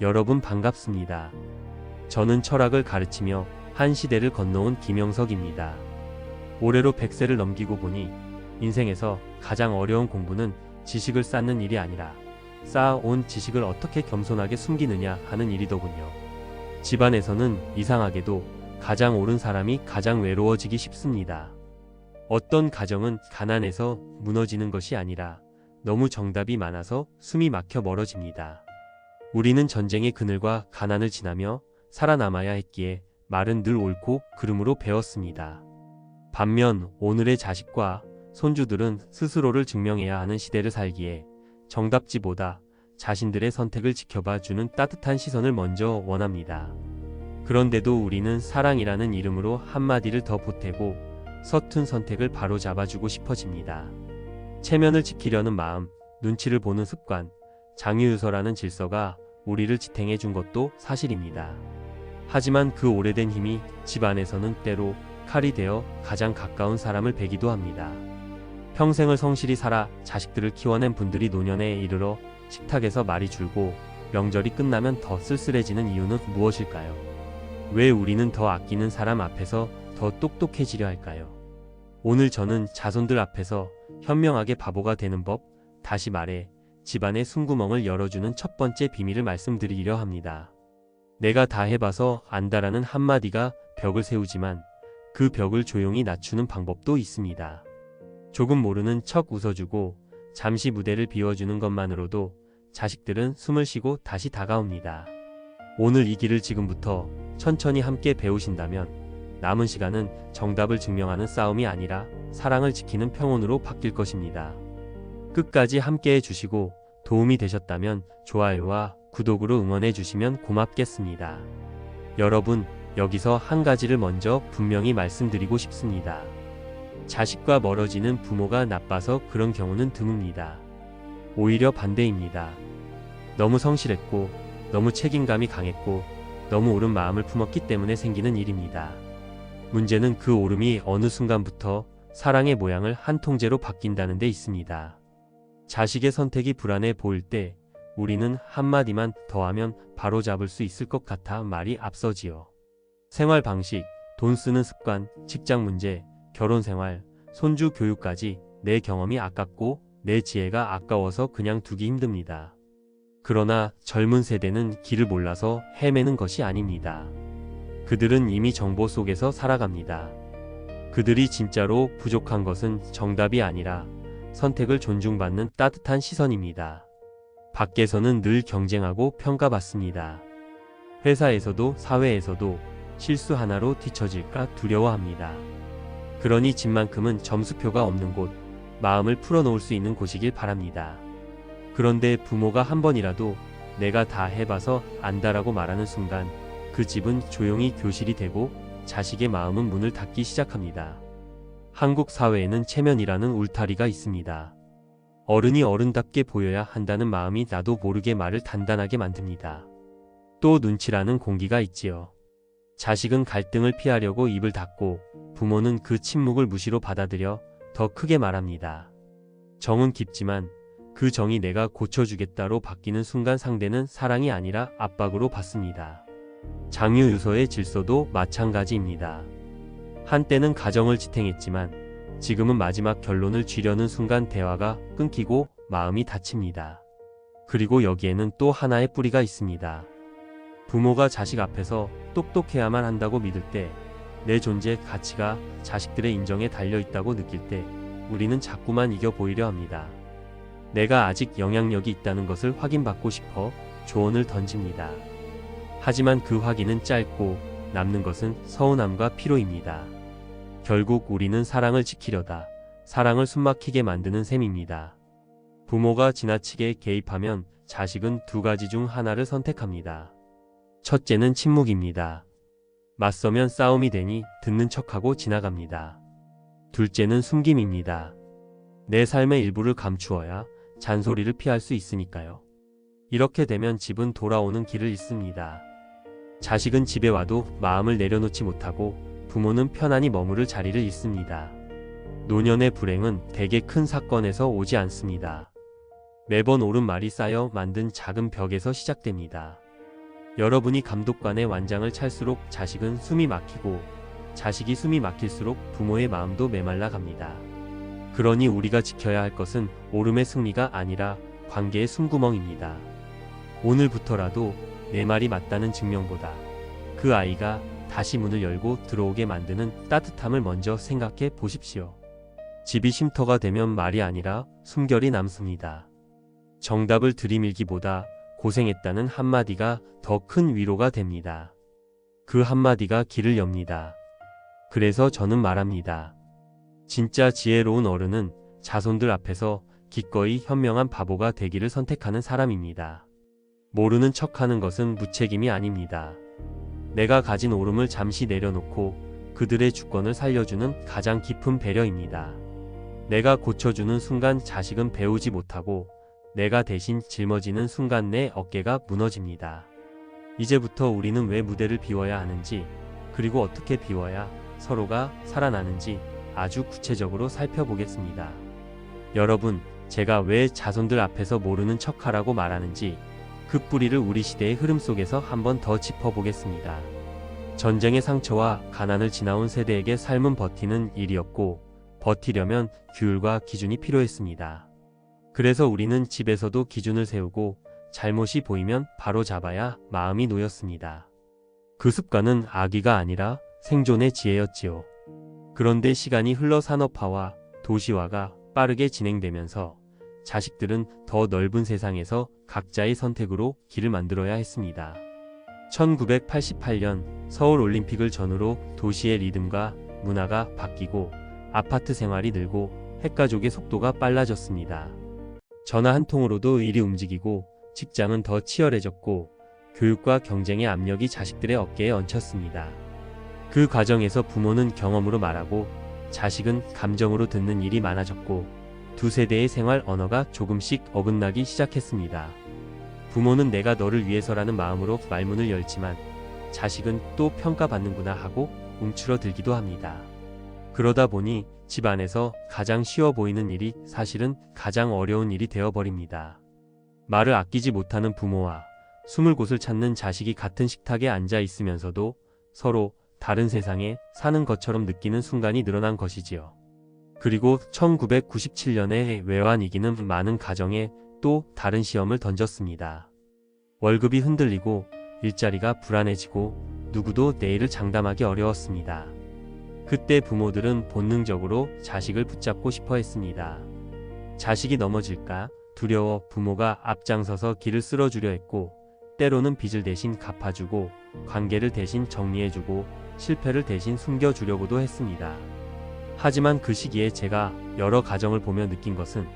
여러분 반갑습니다. 저는 철학을 가르치며 한 시대를 건너온 김영석입니다. 올해로 100세를 넘기고 보니 인생에서 가장 어려운 공부는 지식을 쌓는 일이 아니라 쌓아온 지식을 어떻게 겸손하게 숨기느냐 하는 일이더군요. 집안에서는 이상하게도 가장 옳은 사람이 가장 외로워지기 쉽습니다. 어떤 가정은 가난해서 무너지는 것이 아니라 너무 정답이 많아서 숨이 막혀 멀어집니다. 우리는 전쟁의 그늘과 가난을 지나며 살아남아야 했기에 말은 늘 옳고 그름으로 배웠습니다. 반면 오늘의 자식과 손주들은 스스로를 증명해야 하는 시대를 살기에 정답지보다 자신들의 선택을 지켜봐 주는 따뜻한 시선을 먼저 원합니다. 그런데도 우리는 사랑이라는 이름으로 한마디를 더 보태고 서툰 선택을 바로 잡아주고 싶어집니다. 체면을 지키려는 마음, 눈치를 보는 습관, 장유유서라는 질서가 우리를 지탱해 준 것도 사실입니다. 하지만 그 오래된 힘이 집 안에서는 때로 칼이 되어 가장 가까운 사람을 베기도 합니다. 평생을 성실히 살아 자식들을 키워낸 분들이 노년에 이르러 식탁에서 말이 줄고 명절이 끝나면 더 쓸쓸해지는 이유는 무엇일까요? 왜 우리는 더 아끼는 사람 앞에서 더 똑똑해지려 할까요? 오늘 저는 자손들 앞에서 현명하게 바보가 되는 법, 다시 말해 집안의 숨구멍을 열어주는 첫 번째 비밀을 말씀드리려 합니다. 내가 다 해봐서 안다라는 한마디가 벽을 세우지만 그 벽을 조용히 낮추는 방법도 있습니다. 조금 모르는 척 웃어주고 잠시 무대를 비워주는 것만으로도 자식들은 숨을 쉬고 다시 다가옵니다. 오늘 이 길을 지금부터 천천히 함께 배우신다면 남은 시간은 정답을 증명하는 싸움이 아니라 사랑을 지키는 평온으로 바뀔 것입니다. 끝까지 함께 해주시고 도움이 되셨다면 좋아요와 구독으로 응원해 주시면 고맙겠습니다. 여러분, 여기서 한 가지를 먼저 분명히 말씀드리고 싶습니다. 자식과 멀어지는 부모가 나빠서 그런 경우는 드뭅니다. 오히려 반대입니다. 너무 성실했고, 너무 책임감이 강했고, 너무 옳은 마음을 품었기 때문에 생기는 일입니다. 문제는 그 옳음이 어느 순간부터 사랑의 모양을 한 통째로 바뀐다는 데 있습니다. 자식의 선택이 불안해 보일 때 우리는 한마디만 더하면 바로 잡을 수 있을 것 같아 말이 앞서지요. 생활 방식, 돈 쓰는 습관, 직장 문제, 결혼 생활, 손주 교육까지 내 경험이 아깝고 내 지혜가 아까워서 그냥 두기 힘듭니다. 그러나 젊은 세대는 길을 몰라서 헤매는 것이 아닙니다. 그들은 이미 정보 속에서 살아갑니다. 그들이 진짜로 부족한 것은 정답이 아니라 선택을 존중받는 따뜻한 시선입니다. 밖에서는 늘 경쟁하고 평가받습니다. 회사에서도 사회에서도 실수 하나로 뒤처질까 두려워합니다. 그러니 집만큼은 점수표가 없는 곳, 마음을 풀어놓을 수 있는 곳이길 바랍니다. 그런데 부모가 한 번이라도 내가 다 해봐서 안다라고 말하는 순간 그 집은 조용히 교실이 되고 자식의 마음은 문을 닫기 시작합니다. 한국 사회에는 체면이라는 울타리가 있습니다. 어른이 어른답게 보여야 한다는 마음이 나도 모르게 말을 단단하게 만듭니다. 또 눈치라는 공기가 있지요. 자식은 갈등을 피하려고 입을 닫고 부모는 그 침묵을 무시로 받아들여 더 크게 말합니다. 정은 깊지만 그 정이 내가 고쳐주겠다로 바뀌는 순간 상대는 사랑이 아니라 압박으로 받습니다. 장유유서의 질서도 마찬가지입니다. 한때는 가정을 지탱했지만 지금은 마지막 결론을 쥐려는 순간 대화가 끊기고 마음이 다칩니다. 그리고 여기에는 또 하나의 뿌리가 있습니다. 부모가 자식 앞에서 똑똑해야만 한다고 믿을 때, 내 존재 가치가 자식들의 인정에 달려 있다고 느낄 때, 우리는 자꾸만 이겨 보이려 합니다. 내가 아직 영향력이 있다는 것을 확인받고 싶어 조언을 던집니다. 하지만 그 확인은 짧고 남는 것은 서운함과 피로입니다. 결국 우리는 사랑을 지키려다 사랑을 숨막히게 만드는 셈입니다. 부모가 지나치게 개입하면 자식은 두 가지 중 하나를 선택합니다. 첫째는 침묵입니다. 맞서면 싸움이 되니 듣는 척하고 지나갑니다. 둘째는 숨김입니다. 내 삶의 일부를 감추어야 잔소리를 피할 수 있으니까요. 이렇게 되면 집은 돌아오는 길을 잃습니다. 자식은 집에 와도 마음을 내려놓지 못하고 부모는 편안히 머무를 자리를 잃습니다. 노년의 불행은 대개 큰 사건에서 오지 않습니다. 매번 옳은 말이 쌓여 만든 작은 벽에서 시작됩니다. 여러분이 감독관의 완장을 찰수록 자식은 숨이 막히고 자식이 숨이 막힐수록 부모의 마음도 메말라 갑니다. 그러니 우리가 지켜야 할 것은 오름의 승리가 아니라 관계의 숨구멍입니다. 오늘부터라도 내 말이 맞다는 증명보다 그 아이가 다시 문을 열고 들어오게 만드는 따뜻함을 먼저 생각해 보십시오. 집이 쉼터가 되면 말이 아니라 숨결이 남습니다. 정답을 들이밀기보다 고생했다는 한마디가 더 큰 위로가 됩니다. 그 한마디가 길을 엽니다. 그래서 저는 말합니다. 진짜 지혜로운 어른은 자손들 앞에서 기꺼이 현명한 바보가 되기를 선택하는 사람입니다. 모르는 척하는 것은 무책임이 아닙니다. 내가 가진 오름을 잠시 내려놓고 그들의 주권을 살려주는 가장 깊은 배려입니다. 내가 고쳐주는 순간 자식은 배우지 못하고 내가 대신 짊어지는 순간 내 어깨가 무너집니다. 이제부터 우리는 왜 무대를 비워야 하는지, 그리고 어떻게 비워야 서로가 살아나는지 아주 구체적으로 살펴보겠습니다. 여러분, 제가 왜 자손들 앞에서 모르는 척하라고 말하는지 그 뿌리를 우리 시대의 흐름 속에서 한 번 더 짚어보겠습니다. 전쟁의 상처와 가난을 지나온 세대에게 삶은 버티는 일이었고, 버티려면 규율과 기준이 필요했습니다. 그래서 우리는 집에서도 기준을 세우고 잘못이 보이면 바로 잡아야 마음이 놓였습니다. 그 습관은 악의가 아니라 생존의 지혜였지요. 그런데 시간이 흘러 산업화와 도시화가 빠르게 진행되면서 자식들은 더 넓은 세상에서 각자의 선택으로 길을 만들어야 했습니다. 1988년 서울 올림픽을 전후로 도시의 리듬과 문화가 바뀌고 아파트 생활이 늘고 핵가족의 속도가 빨라졌습니다. 전화 한 통으로도 일이 움직이고 직장은 더 치열해졌고 교육과 경쟁의 압력이 자식들의 어깨에 얹혔습니다. 그 과정에서 부모는 경험으로 말하고 자식은 감정으로 듣는 일이 많아졌고 두 세대의 생활 언어가 조금씩 어긋나기 시작했습니다. 부모는 내가 너를 위해서라는 마음으로 말문을 열지만 자식은 또 평가받는구나 하고 움츠러들기도 합니다. 그러다 보니 집 안에서 가장 쉬워 보이는 일이 사실은 가장 어려운 일이 되어버립니다. 말을 아끼지 못하는 부모와 숨을 곳을 찾는 자식이 같은 식탁에 앉아 있으면서도 서로 다른 세상에 사는 것처럼 느끼는 순간이 늘어난 것이지요. 그리고 1997년에 외환 위기는 많은 가정에 또 다른 시험을 던졌습니다. 월급이 흔들리고 일자리가 불안해지고 누구도 내일을 장담하기 어려웠습니다. 그때 부모들은 본능적으로 자식을 붙잡고 싶어 했습니다. 자식이 넘어질까 두려워 부모가 앞장서서 길을 쓸어주려 했고, 때로는 빚을 대신 갚아주고, 관계를 대신 정리해주고, 실패를 대신 숨겨주려고도 했습니다. 하지만 그 시기에 제가 여러 가정을 보며 느낀 것은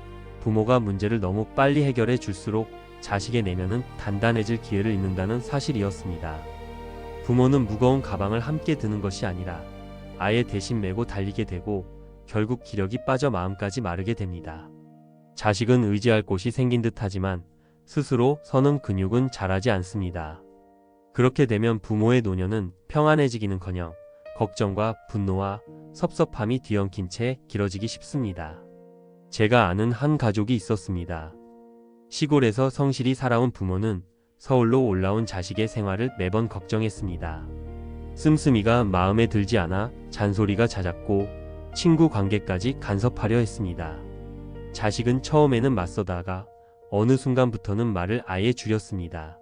부모가 문제를 너무 빨리 해결해 줄수록 자식의 내면은 단단해질 기회를 잃는다는 사실이었습니다. 부모는 무거운 가방을 함께 드는 것이 아니라 아예 대신 메고 달리게 되고 결국 기력이 빠져 마음까지 마르게 됩니다. 자식은 의지할 곳이 생긴 듯 하지만 스스로 서는 근육은 자라지 않습니다. 그렇게 되면 부모의 노년은 평안해지기는커녕 걱정과 분노와 섭섭함이 뒤엉킨 채 길어지기 쉽습니다. 제가 아는 한 가족이 있었습니다. 시골에서 성실히 살아온 부모는 서울로 올라온 자식의 생활을 매번 걱정했습니다. 씀씀이가 마음에 들지 않아 잔소리가 잦았고 친구 관계까지 간섭하려 했습니다. 자식은 처음에는 맞서다가 어느 순간부터는 말을 아예 줄였습니다.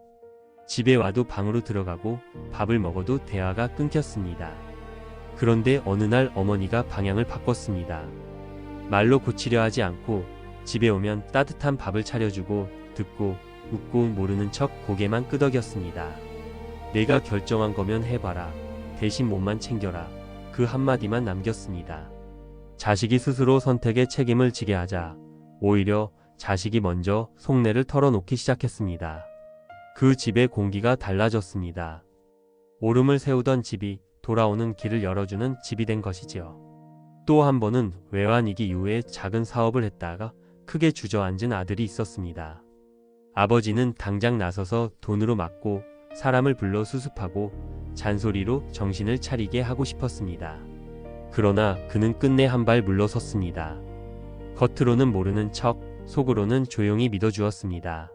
집에 와도 방으로 들어가고 밥을 먹어도 대화가 끊겼습니다. 그런데 어느 날 어머니가 방향을 바꿨습니다. 말로 고치려 하지 않고 집에 오면 따뜻한 밥을 차려주고 듣고 웃고 모르는 척 고개만 끄덕였습니다. 내가 결정한 거면 해봐라. 대신 몸만 챙겨라. 그 한마디만 남겼습니다. 자식이 스스로 선택의 책임을 지게 하자 오히려 자식이 먼저 속내를 털어놓기 시작했습니다. 그 집의 공기가 달라졌습니다. 오름을 세우던 집이 돌아오는 길을 열어주는 집이 된 것이지요. 또 한 번은 외환위기 이후에 작은 사업을 했다가 크게 주저앉은 아들이 있었습니다. 아버지는 당장 나서서 돈으로 막고 사람을 불러 수습하고 잔소리로 정신을 차리게 하고 싶었습니다. 그러나 그는 끝내 한 발 물러섰습니다. 겉으로는 모르는 척, 속으로는 조용히 믿어주었습니다.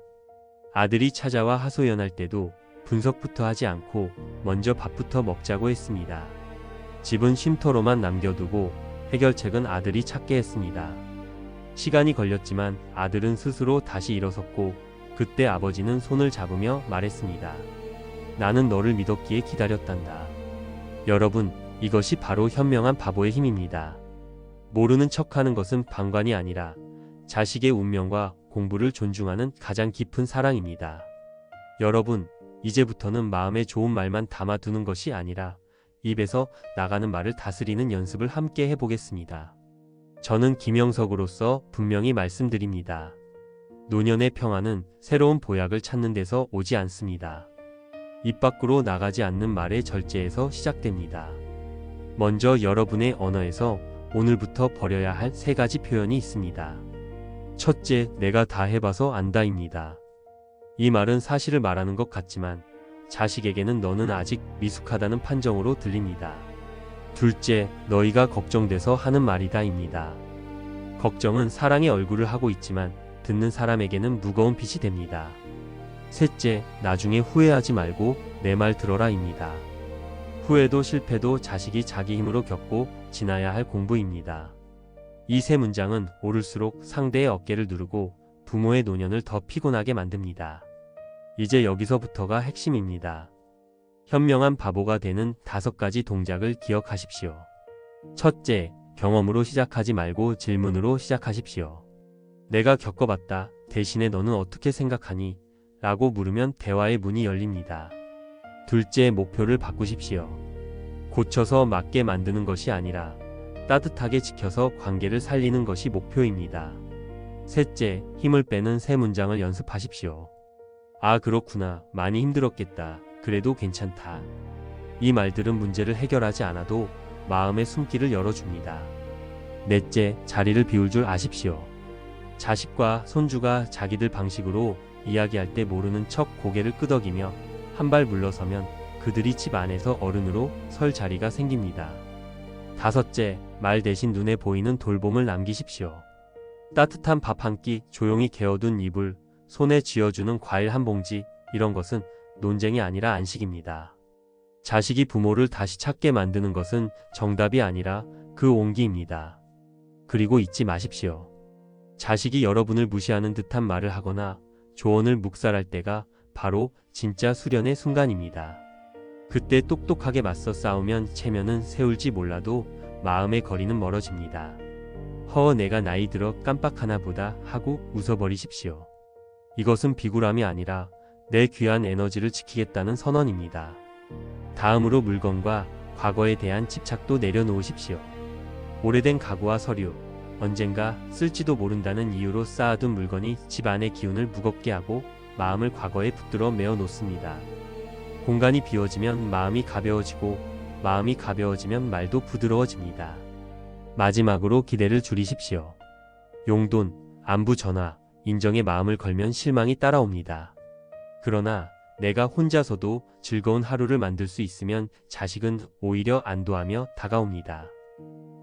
아들이 찾아와 하소연할 때도 분석부터 하지 않고 먼저 밥부터 먹자고 했습니다. 집은 쉼터로만 남겨두고 해결책은 아들이 찾게 했습니다. 시간이 걸렸지만 아들은 스스로 다시 일어섰고 그때 아버지는 손을 잡으며 말했습니다. 나는 너를 믿었기에 기다렸단다. 여러분, 이것이 바로 현명한 바보의 힘입니다. 모르는 척 하는 것은 방관이 아니라 자식의 운명과 공부를 존중하는 가장 깊은 사랑입니다. 여러분, 이제부터는 마음에 좋은 말만 담아두는 것이 아니라 입에서 나가는 말을 다스리는 연습을 함께 해보겠습니다. 저는 김영석으로서 분명히 말씀드립니다. 노년의 평화는 새로운 보약을 찾는 데서 오지 않습니다. 입 밖으로 나가지 않는 말의 절제에서 시작됩니다. 먼저 여러분의 언어에서 오늘부터 버려야 할 세 가지 표현이 있습니다. 첫째, 내가 다 해봐서 안다입니다. 이 말은 사실을 말하는 것 같지만 자식에게는 너는 아직 미숙하다는 판정으로 들립니다. 둘째, 너희가 걱정돼서 하는 말이다입니다. 걱정은 사랑의 얼굴을 하고 있지만 듣는 사람에게는 무거운 빛이 됩니다. 셋째, 나중에 후회하지 말고 내 말 들어라입니다. 후회도 실패도 자식이 자기 힘으로 겪고 지나야 할 공부입니다. 이 세 문장은 오를수록 상대의 어깨를 누르고 부모의 노년을 더 피곤하게 만듭니다. 이제 여기서부터가 핵심입니다. 현명한 바보가 되는 다섯 가지 동작을 기억하십시오. 첫째, 경험으로 시작하지 말고 질문으로 시작하십시오. 내가 겪어봤다. 대신에 너는 어떻게 생각하니? 라고 물으면 대화의 문이 열립니다. 둘째, 목표를 바꾸십시오. 고쳐서 맞게 만드는 것이 아니라 따뜻하게 지켜서 관계를 살리는 것이 목표입니다. 셋째, 힘을 빼는 세 문장을 연습하십시오. 아, 그렇구나. 많이 힘들었겠다. 그래도 괜찮다. 이 말들은 문제를 해결하지 않아도 마음의 숨길을 열어줍니다. 넷째, 자리를 비울 줄 아십시오. 자식과 손주가 자기들 방식으로 이야기할 때 모르는 척 고개를 끄덕이며 한 발 물러서면 그들이 집 안에서 어른으로 설 자리가 생깁니다. 다섯째, 말 대신 눈에 보이는 돌봄을 남기십시오. 따뜻한 밥 한 끼, 조용히 개어둔 이불, 손에 쥐어주는 과일 한 봉지, 이런 것은 논쟁이 아니라 안식입니다. 자식이 부모를 다시 찾게 만드는 것은 정답이 아니라 그 온기입니다. 그리고 잊지 마십시오. 자식이 여러분을 무시하는 듯한 말을 하거나 조언을 묵살할 때가 바로 진짜 수련의 순간입니다. 그때 똑똑하게 맞서 싸우면 체면은 세울지 몰라도 마음의 거리는 멀어집니다. 허 내가 나이 들어 깜빡하나 보다 하고 웃어버리십시오. 이것은 비굴함이 아니라 내 귀한 에너지를 지키겠다는 선언입니다. 다음으로 물건과 과거에 대한 집착도 내려놓으십시오. 오래된 가구와 서류, 언젠가 쓸지도 모른다는 이유로 쌓아둔 물건이 집 안의 기운을 무겁게 하고 마음을 과거에 붙들어 메어 놓습니다. 공간이 비워지면 마음이 가벼워지고 마음이 가벼워지면 말도 부드러워집니다. 마지막으로 기대를 줄이십시오. 용돈, 안부 전화, 인정의 마음을 걸면 실망이 따라옵니다. 그러나 내가 혼자서도 즐거운 하루를 만들 수 있으면 자식은 오히려 안도하며 다가옵니다.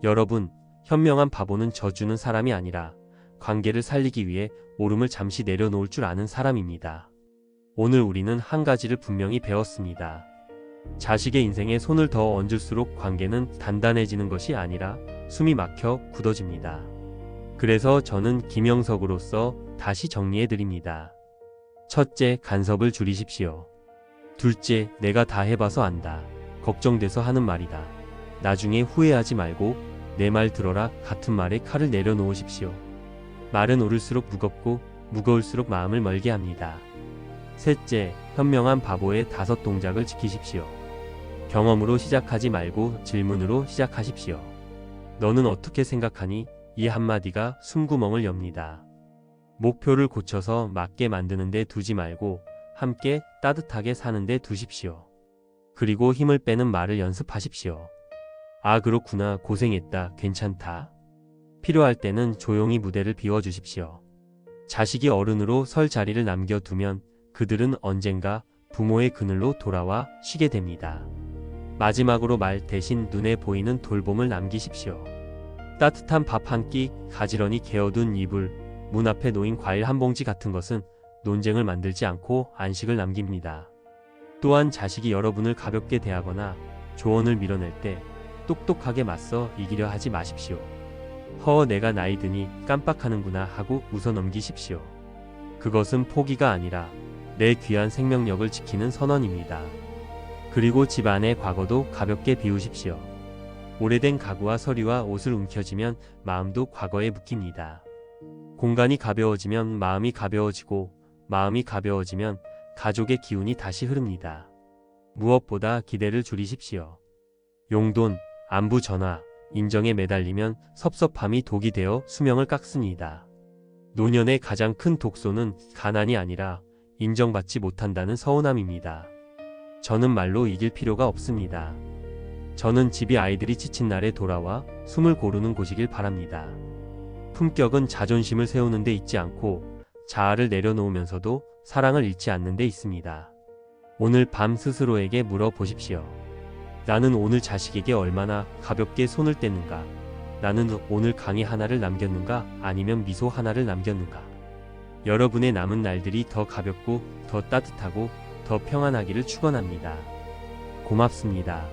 여러분, 현명한 바보는 져주는 사람이 아니라 관계를 살리기 위해 오름을 잠시 내려놓을 줄 아는 사람입니다. 오늘 우리는 한 가지를 분명히 배웠습니다. 자식의 인생에 손을 더 얹을수록 관계는 단단해지는 것이 아니라 숨이 막혀 굳어집니다. 그래서 저는 김영석으로서 다시 정리해 드립니다. 첫째, 간섭을 줄이십시오. 둘째, 내가 다 해봐서 안다. 걱정돼서 하는 말이다. 나중에 후회하지 말고 내 말 들어라 같은 말에 칼을 내려놓으십시오. 말은 오를수록 무겁고 무거울수록 마음을 멀게 합니다. 셋째, 현명한 바보의 다섯 동작을 지키십시오. 경험으로 시작하지 말고 질문으로 시작하십시오. 너는 어떻게 생각하니? 이 한마디가 숨구멍을 엽니다. 목표를 고쳐서 맞게 만드는데 두지 말고 함께 따뜻하게 사는데 두십시오. 그리고 힘을 빼는 말을 연습하십시오. 아, 그렇구나. 고생했다. 괜찮다. 필요할 때는 조용히 무대를 비워주십시오. 자식이 어른으로 설 자리를 남겨두면 그들은 언젠가 부모의 그늘로 돌아와 쉬게 됩니다. 마지막으로 말 대신 눈에 보이는 돌봄을 남기십시오. 따뜻한 밥 한 끼, 가지런히 개어둔 이불, 문 앞에 놓인 과일 한 봉지 같은 것은 논쟁을 만들지 않고 안식을 남깁니다. 또한 자식이 여러분을 가볍게 대하거나 조언을 밀어낼 때 똑똑하게 맞서 이기려 하지 마십시오. 허 내가 나이 드니 깜빡하는구나 하고 웃어 넘기십시오. 그것은 포기가 아니라 내 귀한 생명력을 지키는 선언입니다. 그리고 집안의 과거도 가볍게 비우십시오. 오래된 가구와 서류와 옷을 움켜쥐면 마음도 과거에 묶입니다. 공간이 가벼워지면 마음이 가벼워지고 마음이 가벼워지면 가족의 기운이 다시 흐릅니다. 무엇보다 기대를 줄이십시오. 용돈, 안부 전화, 인정에 매달리면 섭섭함이 독이 되어 수명을 깎습니다. 노년의 가장 큰 독소는 가난이 아니라 인정받지 못한다는 서운함입니다. 저는 말로 이길 필요가 없습니다. 저는 집이 아이들이 지친 날에 돌아와 숨을 고르는 곳이길 바랍니다. 품격은 자존심을 세우는 데 있지 않고 자아를 내려놓으면서도 사랑을 잃지 않는 데 있습니다. 오늘 밤 스스로에게 물어보십시오. 나는 오늘 자식에게 얼마나 가볍게 손을 뗐는가? 나는 오늘 강의 하나를 남겼는가? 아니면 미소 하나를 남겼는가? 여러분의 남은 날들이 더 가볍고 더 따뜻하고 더 평안하기를 축원합니다. 고맙습니다.